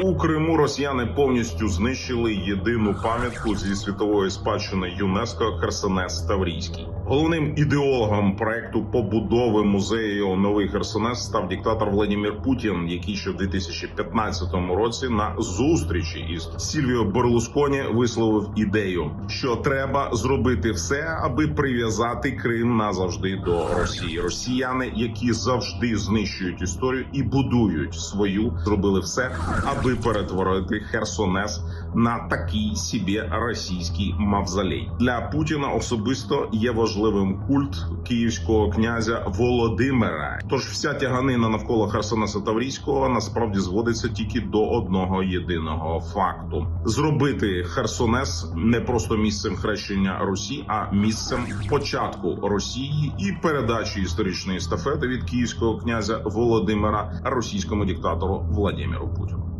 У Криму росіяни повністю знищили єдину пам'ятку зі світової спадщини ЮНЕСКО Херсонес Таврійський. Головним ідеологом проекту побудови музею Новий Херсонес став диктатор Владимир Путін, який ще в 2015 році на зустрічі із Сільвіо Берлусконі висловив ідею, що треба зробити все, аби прив'язати Крим назавжди до Росії. Росіяни, які завжди знищують історію і будують свою, зробили все, аби перетворити Херсонес на такий собі російський мавзолей. Для Путіна особисто є важливим культ київського князя Володимира. Тож вся тяганина навколо Херсонеса Таврійського насправді зводиться тільки до одного єдиного факту: зробити Херсонес не просто місцем хрещення Русі, а місцем початку Росії і передачі історичної естафети від київського князя Володимира російському диктатору Владимиру Путіну.